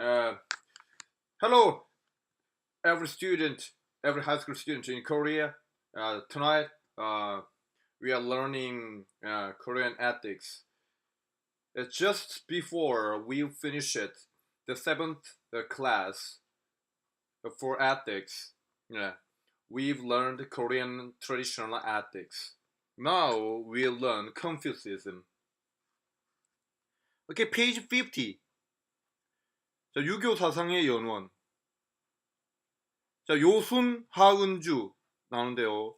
Uh, hello, every student, every high school student in Korea. Uh, tonight, uh, we are learning uh, Korean ethics. It's just before we finish it, the seventh uh, class for ethics. Yeah, we've learned Korean traditional ethics. Now we'll learn Confucianism. Okay, page 50. 자, 유교 사상의 연원. 자, 요순 하은주 나오는데요.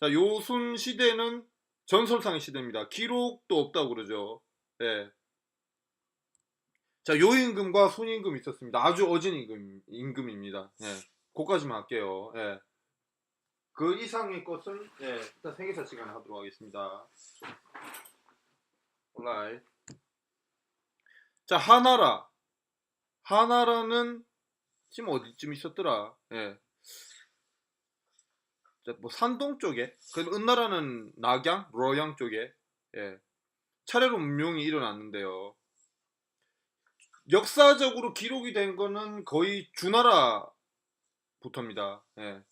자, 요순 시대는 전설상의 시대입니다. 기록도 없다고 그러죠. 예. 자, 요임금과 손임금이 있었습니다. 아주 어진 임금, 임금입니다. 예. 그까지만 할게요. 예. 그 이상의 것은 예, 일단 생애사 시간에 하도록 하겠습니다. alright. 자, 하나라. 하나라는 지금 어디쯤 있었더라? 예. 자, 뭐 산동 쪽에, 그 은나라는 낙양, 로양 쪽에, 예. 차례로 문명이 일어났는데요. 역사적으로 기록이 된 거는 거의 주나라부터입니다. 예.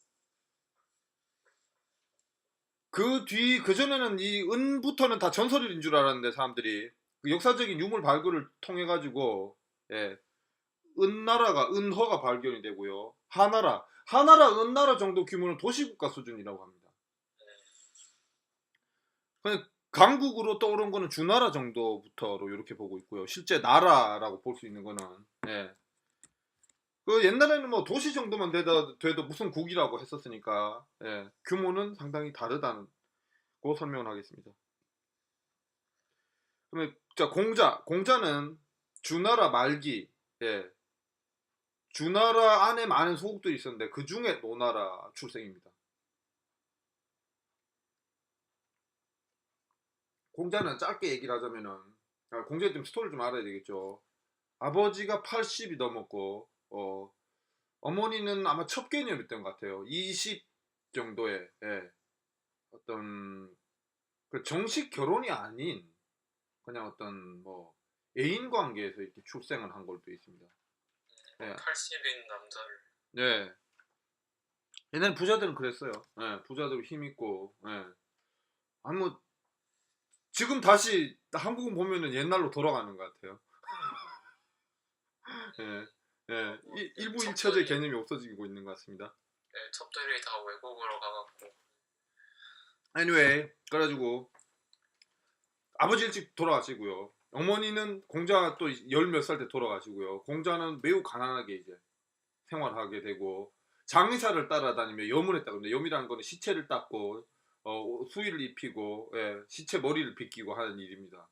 그 뒤, 그전에는 이 은부터는 다 전설인 줄 알았는데, 사람들이. 그 역사적인 유물 발굴을 통해가지고, 예. 은나라가, 은허가 발견이 되고요. 하나라. 하나라, 은나라 정도 규모는 도시국가 수준이라고 합니다. 강국으로 떠오른 거는 주나라 정도부터로 이렇게 보고 있고요. 실제 나라라고 볼 수 있는 거는, 예. 그 옛날에는 뭐 도시 정도만 돼도, 돼도 무슨 국이라고 했었으니까, 예. 규모는 상당히 다르다는, 고 설명을 하겠습니다. 그러면, 자, 공자. 공자는 주나라 말기, 예. 주나라 안에 많은 소국들이 있었는데, 그 중에 노나라 출생입니다. 공자는 짧게 얘기를 하자면은, 아, 공자의 좀 스토리를 좀 알아야 되겠죠. 아버지가 80이 넘었고, 어, 어머니는 아마 첫 개념이었던 것 같아요. 20 정도의, 예. 어떤, 그 정식 결혼이 아닌, 그냥 어떤, 뭐, 애인 관계에서 이렇게 출생을 한 걸로 되어 있습니다. 네. 80인 남자를 네. 옛날 부자들은 그랬어요. 예, 부자들 힘있고, 예. 아니, 뭐, 지금 다시 한국은 보면은 옛날로 돌아가는 것 같아요. 예, 예. 일- 일부 일처제 개념이 없어지고 있는 것 같습니다. 네, 첩들이 다 외국으로 가갖고 anyway, 그래가지고, 아버지 일찍 돌아가시고요. 어머니는 공자가 또열 몇 살 때 돌아가시고요. 공자는 매우 가난하게 이제 생활하게 되고, 장의사를 따라다니며 염을 했다. 근데 염이라는 거는 시체를 닦고, 어, 수의를 입히고, 예, 시체 머리를 빗기고 하는 일입니다.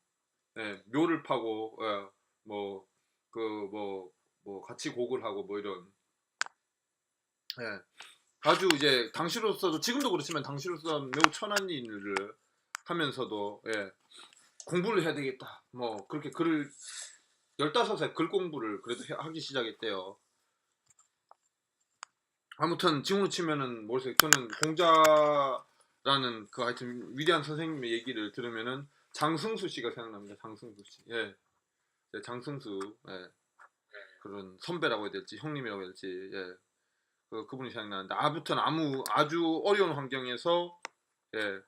예, 묘를 파고, 예, 뭐, 그, 뭐, 뭐, 같이 곡을 하고, 뭐, 이런. 예. 아주 이제, 당시로서도, 지금도 그렇지만, 당시로서 매우 천한 일을 하면서도, 예, 공부를 해야 되겠다. 뭐, 그렇게 글을, 15살 글 공부를 그래도 해- 하기 시작했대요. 아무튼, 지금으로 치면은, 모르겠어요. 저는 공자라는 그 하여튼 위대한 선생님의 얘기를 들으면은, 장승수 씨가 생각납니다. 장승수 씨. 예. 예, 장승수. 예. 그런 선배라고 해야 될지, 형님이라고 해야 될지, 예. 그, 그분이 생각나는데, 아무튼 아무, 아주 어려운 환경에서, 예.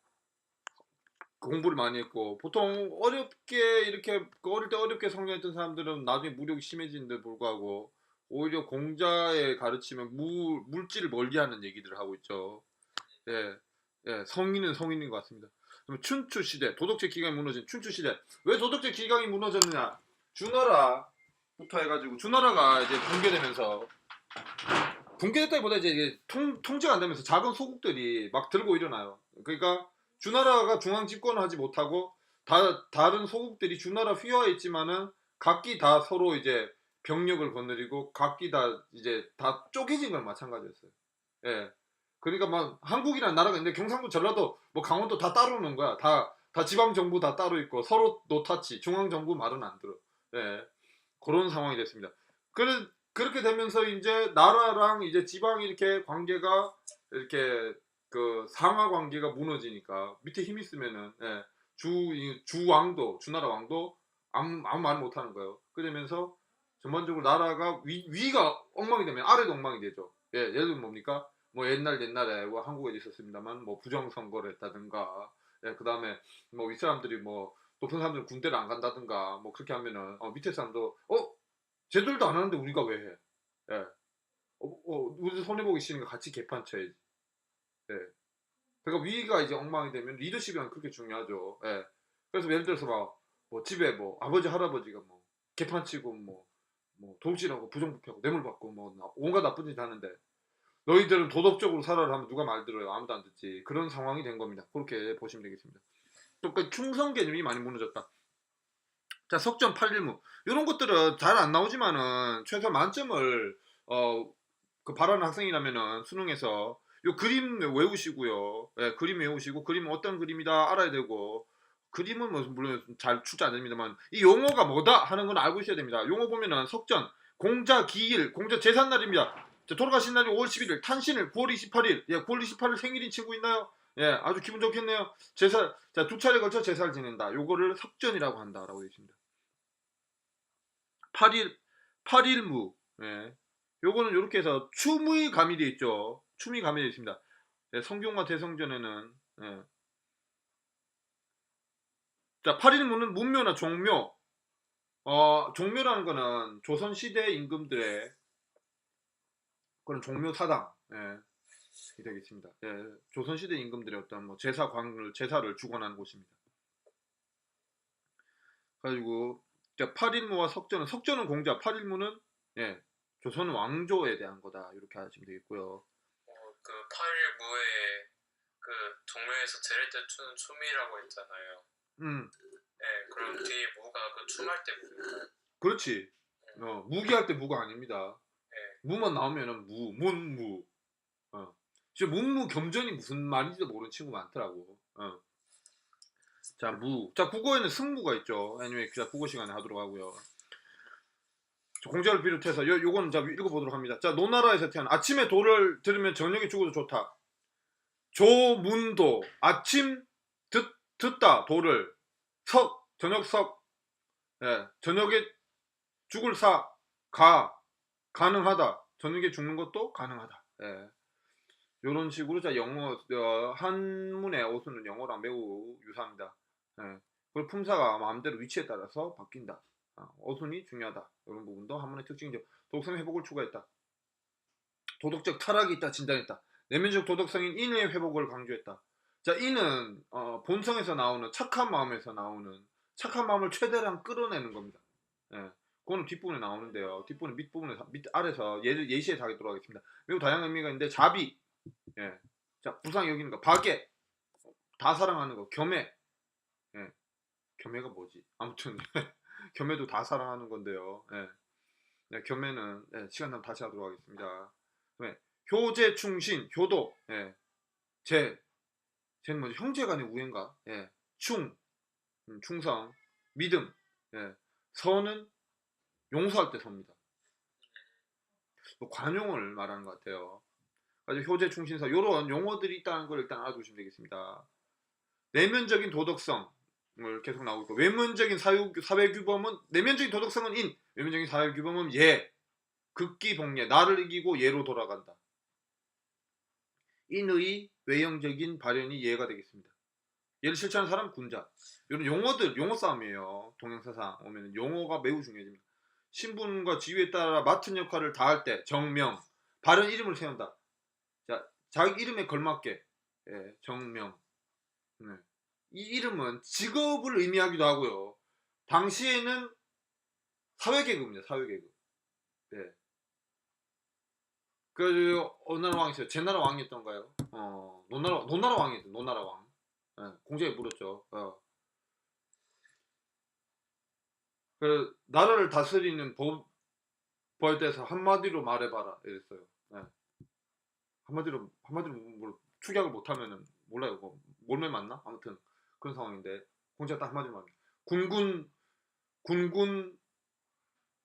공부를 많이 했고, 보통 어렵게, 이렇게, 그 어릴 때 어렵게 성장했던 사람들은 나중에 무력이 심해지는데 불구하고, 오히려 공자의 가르치면 물, 물질을 멀리하는 얘기들을 하고 있죠. 예. 예, 성인은 성인인 것 같습니다. 그럼 춘추 시대, 도덕제 기강이 무너진 춘추 시대. 왜 도덕제 기강이 무너졌느냐? 주나라부터 해가지고 주나라가 이제 붕괴되면서 붕괴됐다기보다 이제 통, 통제가 안 되면서 작은 소국들이 막 들고 일어나요. 그러니까 주나라가 중앙 집권을 하지 못하고 다, 다른 소국들이 주나라 휘하에 있지만은 각기 다 서로 이제 병력을 거느리고 각기 다 이제 다 쪼개진 건 마찬가지였어요. 예. 그러니까 막 한국이라는 나라가 있는데 경상도 전라도 뭐 강원도 다 따로 오는 거야. 다, 다 지방 정부 다 따로 있고 서로 노타치 중앙 정부 말은 안 들어. 예. 그런 상황이 됐습니다. 그래, 그렇게 되면서 이제 나라랑 이제 지방 이렇게 관계가 이렇게 그 상하 관계가 무너지니까 밑에 힘 있으면은 예, 주, 이 주왕도 주나라 왕도 아무, 아무 말 못하는 거예요. 그러면서 전반적으로 나라가 위, 위가 엉망이 되면 아래도 엉망이 되죠. 예, 예를 들면 뭡니까? 뭐 옛날 옛날에 뭐 한국에 있었습니다만 뭐 부정선거를 했다든가, 예, 그 다음에 뭐 윗사람들이 뭐 높은 사람들은 군대를 안 간다든가 뭐 그렇게 하면은 어, 밑에 사람도 어 쟤들도 안 하는데 우리가 왜 해? 예, 어, 어 우리 손해 보기 싫으니까 같이 개판 쳐야지. 예. 그러니까 위가 이제 엉망이 되면 리더십이 그렇게 중요하죠. 예. 그래서 예를 들어서 막 뭐 집에 뭐 아버지 할아버지가 뭐 개판 치고 뭐뭐 돌질하고 부정부패하고 뇌물 받고 뭐 나- 온갖 나쁜 짓 하는데 너희들은 도덕적으로 살아라 하면 누가 말 들어요 아무도 안 듣지 그런 상황이 된 겁니다 그렇게 보시면 되겠습니다 또그 충성 개념이 많이 무너졌다 자 석전 8일무 이런 것들은 잘 안 나오지만은 최소 만점을 어그 바라는 학생이라면은 수능에서 요 그림 외우시고요 예, 그림 외우시고 그림은 어떤 그림이다 알아야 되고 그림은 뭐 물론 잘 출제 안 됩니다만 이 용어가 뭐다 하는 건 알고 있어야 됩니다. 용어 보면은 석전, 공자 기일, 공자 제삿날입니다. 자, 돌아가신 날이 5월 11일, 탄신일 9월 28일. 예, 9월 28일 생일인 친구 있나요? 예, 아주 기분 좋겠네요. 제사, 자, 두 차례 걸쳐 제사를 지낸다. 요거를 석전이라고 한다라고 있습니다. 8일, 8일무. 예. 요거는 요렇게 해서 춤의 감이 되어 있죠. 춤이 감이 되어 있습니다. 예, 성경과 대성전에는 예, 자, 8일무는 문묘나 종묘. 어, 종묘라는 거는 조선 시대 임금들의 그런 종묘 사당. 예. 이 되겠습니다. 예. 조선 시대 임금들의 어떤 뭐 제사 광을 제사를 주관하는 곳입니다. 가지고 자, 8일무와 석전은 석전은 공자, 8일무는 예. 조선 왕조에 대한 거다. 이렇게 하시면 되겠고요. 어, 그 8일 무에 그 동묘에서 제를 때 추는 춤이라고 했잖아요. 음. 네, 그럼 뒤에 무가 그 춤할 때 무인가요? 그렇지. 어, 무기할 때 무가 아닙니다. 네. 무만 나오면은 무, 문무. 어. 진짜 문무 겸전이 무슨 말인지도 모르는 친구 많더라고. 어. 자, 무. 자, 국어에는 승무가 있죠. 애니메이 자, 국어 시간에 하도록 하고요. 자, 공자를 비롯해서 요, 요거는 자, 읽어보도록 합니다. 자, 노나라에서 태어난 아침에 도를 들으면 저녁에 죽어도 좋다. 조문도 아침 듣, 듣다 도를 석 저녁 석 예, 저녁에 죽을 사, 가, 가능하다. 저녁에 죽는 것도 가능하다. 예. 이런 식으로 자 영어 어, 한문의 어수는 영어랑 매우 유사합니다. 예. 그리고 품사가 마음대로 위치에 따라서 바뀐다. 아, 어순이 중요하다. 이런 부분도 한문의 특징이죠. 도덕성 회복을 추구했다. 도덕적 타락이 있다 진단했다. 내면적 도덕성인 인의 회복을 강조했다. 자, 인은 어, 본성에서 나오는 착한 마음에서 나오는 착한 마음을 최대한 끌어내는 겁니다. 예. 그거는 뒷부분에 나오는데요. 뒷부분 밑부분에 밑 아래서 예를 예시에 다하도록 하겠습니다. 매우 다양한 의미가 있는데 자비, 예, 자 부상 여기는 거, 박애, 다 사랑하는 거, 겸해, 예, 겸해가 뭐지? 아무튼 겸해도 다 사랑하는 건데요. 예, 네, 겸해는 예, 시간 나면 다시 하도록 하겠습니다. 네, 효제, 충신, 효도, 예, 제, 쟤는 뭐지? 형제간의 우애인가? 예, 충, 음, 충성, 믿음, 예, 선은 용서할 때 섭니다. 뭐 관용을 말하는 것 같아요. 그래서 효제, 충신서 이런 용어들이 있다는 걸 일단 알아두시면 되겠습니다. 내면적인 도덕성을 계속 나오고 있고 외면적인 사유, 사회규범은 내면적인 도덕성은 인, 외면적인 사회규범은 예, 극기 복례, 나를 이기고 예로 돌아간다. 인의 외형적인 발현이 예가 되겠습니다. 예를 실천하는 사람 군자. 이런 용어들, 용어 싸움이에요. 동양사상 오면 용어가 매우 중요해집니다. 신분과 지위에 따라 맡은 역할을 다할 때 정명, 바른 이름을 세운다. 자, 자기 이름에 걸맞게 예, 정명. 네. 이 이름은 직업을 의미하기도 하고요. 당시에는 사회계급입니다. 사회계급. 네. 그 어느 나라 왕이었어요? 제 나라 왕이었던가요? 어, 노나라 노나라 왕이었죠. 노나라 왕. 예, 공자에 물었죠. 어. 그 나라를 다스리는 법, 법에 대해서 한마디로 말해봐라 이랬어요. 예. 한마디로 한마디로 뭐 축약을 못하면은 몰라요. 뭐 몰매 맞나? 아무튼 그런 상황인데 공자 딱 말합니다. 군군 군군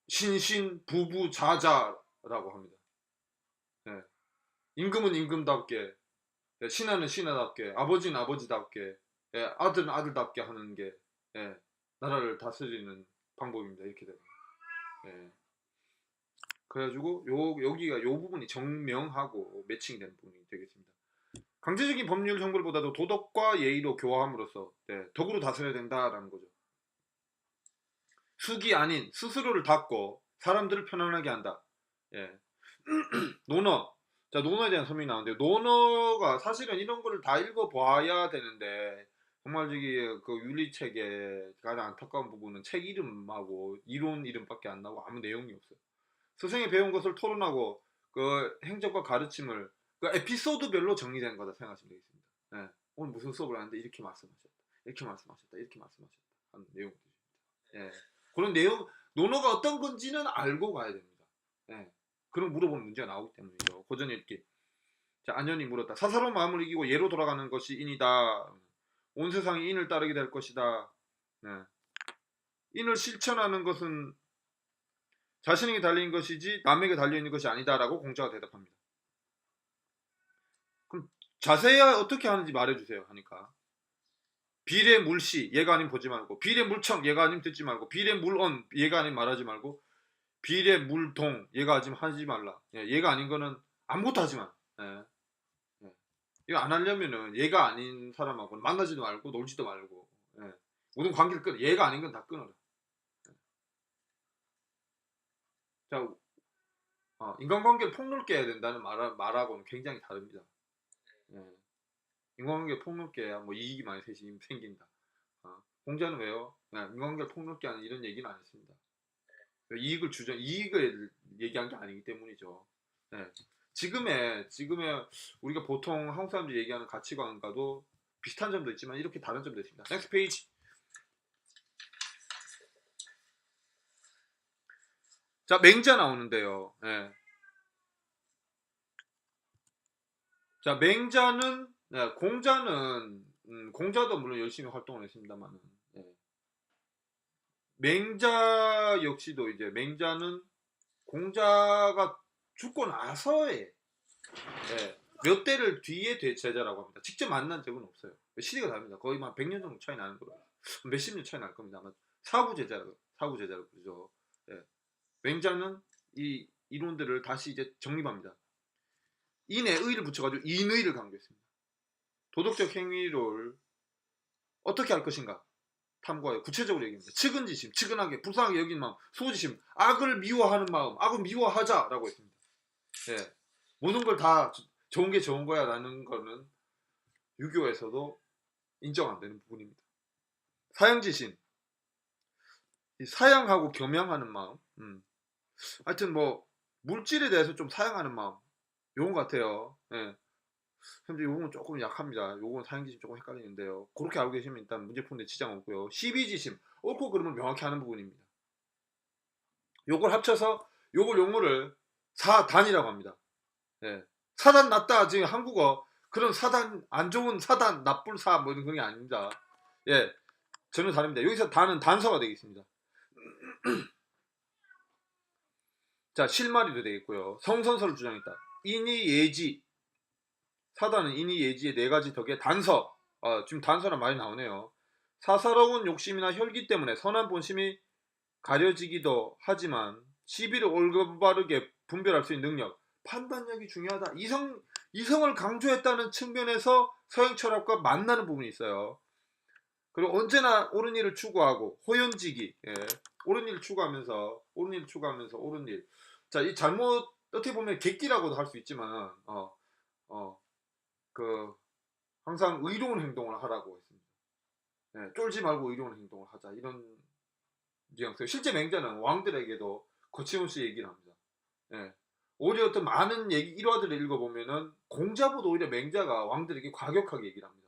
신신 부부 자자라고 합니다. 예. 임금은 임금답게 예, 신하는 신하답게 아버지는 아버지답게 예, 아들은 아들답게 하는 게 예, 나라를 다스리는 방법입니다. 이렇게 되면 예. 그래가지고 요 여기가 요 부분이 정명하고 매칭되는 부분이 되겠습니다. 강제적인 법률 형벌보다도 도덕과 예의로 교화함으로써 네, 덕으로 다스려야 된다라는 거죠. 숙이 아닌 스스로를 닫고 사람들을 편안하게 한다. 예. 논어. 자, 논어에 대한 설명이 나오는데 논어가 사실은 이런 거를 다 읽어봐야 되는데 정말 저기 그 윤리책의 가장 안타까운 부분은 책 이름하고 이론 이름밖에 안 나오고 아무 내용이 없어요. 스승이 배운 것을 토론하고 그 행적과 가르침을 그 에피소드별로 정리된 거다 생각하시면 되겠습니다. 예. 오늘 무슨 수업을 하는데 이렇게 말씀하셨다. 이렇게 말씀하셨다. 이렇게 말씀하셨다. 하는 내용들입니다. 예. 그런 내용 논어가 어떤 건지는 알고 가야 됩니다. 예. 그런 물어보는 문제가 나오기 때문이죠. 고전 읽기. 자, 안현이 물었다. 사사로운 마음을 이기고 예로 돌아가는 것이 인이다. 온 세상이 인을 따르게 될 것이다. 네. 인을 실천하는 것은 자신에게 달린 것이지 남에게 달려 있는 것이 아니다라고 공자가 대답합니다. 자세히 어떻게 하는지 말해주세요 하니까. 비례 물시 얘가 아닌 보지 말고. 비례 물청 얘가 아닌 듣지 말고. 비례 물언 얘가 아닌 말하지 말고. 비례 물동 얘가 아닌 하지 말라. 예, 얘가 아닌 거는 아무것도 하지 마. 예. 예. 이거 안 하려면은 얘가 아닌 사람하고는 만나지도 말고 놀지도 말고. 예. 모든 관계를 끊어 얘가 아닌 건 다 끊어라. 예. 자 어, 인간관계를 폭넓게 해야 된다는 말, 말하고는 굉장히 다릅니다 예. 인간관계 폭넓게 해야 뭐 이익이 많이 생긴다. 어. 공자는 왜요? 그냥 인간관계를 폭넓게 하는 이런 얘기는 안 했습니다. 이익을 주장, 이익을 얘기한 게 아니기 때문이죠. 예. 지금의 지금의 우리가 보통 한국 사람들이 얘기하는 가치관과도 비슷한 점도 있지만 이렇게 다른 점도 있습니다. 넥스트 페이지. 자 맹자 나오는데요. 예. 자 맹자는 네, 공자는 음, 공자도 물론 열심히 활동을 했습니다만은 예. 맹자 역시도 이제 맹자는 공자가 죽고 나서에 예, 몇 대를 뒤에 대 제자라고 합니다. 직접 만난 적은 없어요. 시대가 다릅니다. 거의 한 100년 정도 차이 나는 거예요. 몇십 년 차이 날 겁니다. 아마 사부 제자라고 사부 제자라고 그러죠. 예. 맹자는 이 이론들을 다시 이제 정립합니다. 인에 의를 붙여가지고 인의를 강조했습니다. 도덕적 행위를 어떻게 할 것인가 탐구하여 구체적으로 얘기합니다. 측은지심, 측은하게, 불쌍하게 여긴 마음, 소지심, 악을 미워하는 마음, 악을 미워하자라고 했습니다. 예. 모든 걸 다 좋은 게 좋은 거야 라는 거는 유교에서도 인정 안 되는 부분입니다. 사양지심, 이 사양하고 겸양하는 마음, 음. 하여튼 뭐 물질에 대해서 좀 사양하는 마음, 요건 같아요. 예. 현재 요건 조금 약합니다. 요건 사용지심 조금 헷갈리는데요. 그렇게 알고 계시면 일단 문제 푸는데 지장 없고요. 시비지심, 옳고 그름을 명확히 하는 부분입니다. 요걸 합쳐서 요걸 용어를 사단이라고 합니다. 예. 사단 낫다 지금 한국어 그런 사단 안 좋은 사단 나쁠 사뭐 이런 그런 게 아닙니다. 예. 전혀 다릅니다. 여기서 단은 단서가 되겠습니다. 자, 실마리도 되겠고요. 성선설을 주장했다. 인이 예지 사단은 인이 예지의 네 가지 덕의 단서. 아, 지금 단서란 말이 나오네요. 사사로운 욕심이나 혈기 때문에 선한 본심이 가려지기도 하지만 시비를 올바르게 분별할 수 있는 능력, 판단력이 중요하다. 이성 이성을 강조했다는 측면에서 서양 철학과 만나는 부분이 있어요. 그리고 언제나 옳은 일을 추구하고 호연지기, 예. 옳은 일을 추구하면서 옳은 일을 추구하면서 옳은 일. 자, 이 잘못 어떻게 보면 객기라고도 할 수 있지만, 어, 어, 그 항상 의로운 행동을 하라고 했습니다. 예, 쫄지 말고 의로운 행동을 하자 이런 뉘앙스. 실제 맹자는 왕들에게도 거침없이 얘기를 합니다. 예, 오히려 어떤 많은 얘기 일화들을 읽어보면은 공자보다 오히려 맹자가 왕들에게 과격하게 얘기를 합니다.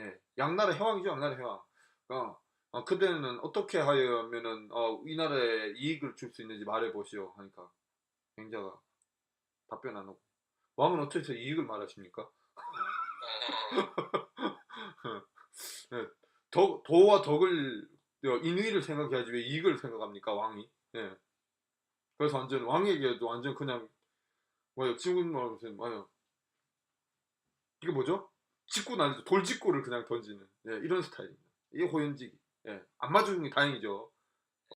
예, 양나라 해왕이죠, 양나라 해왕. 어, 어, 그때는 어떻게 하면은 어, 이 나라에 이익을 줄 수 있는지 말해보시오 하니까 맹자가 답변 안 하고 왕은 해서 이익을 말하십니까? 어, 덕, 도와 덕을 어, 인의를 생각해야지 왜 이익을 생각합니까 왕이? 예. 그래서 완전 왕에게도 완전 그냥 뭐요 지금 뭐 무슨 뭐요 이게 뭐죠? 직구 난 돌 직구를 그냥 던지는 예, 이런 스타일입니다. 이게 호연지기. 예. 안 맞은 게 다행이죠.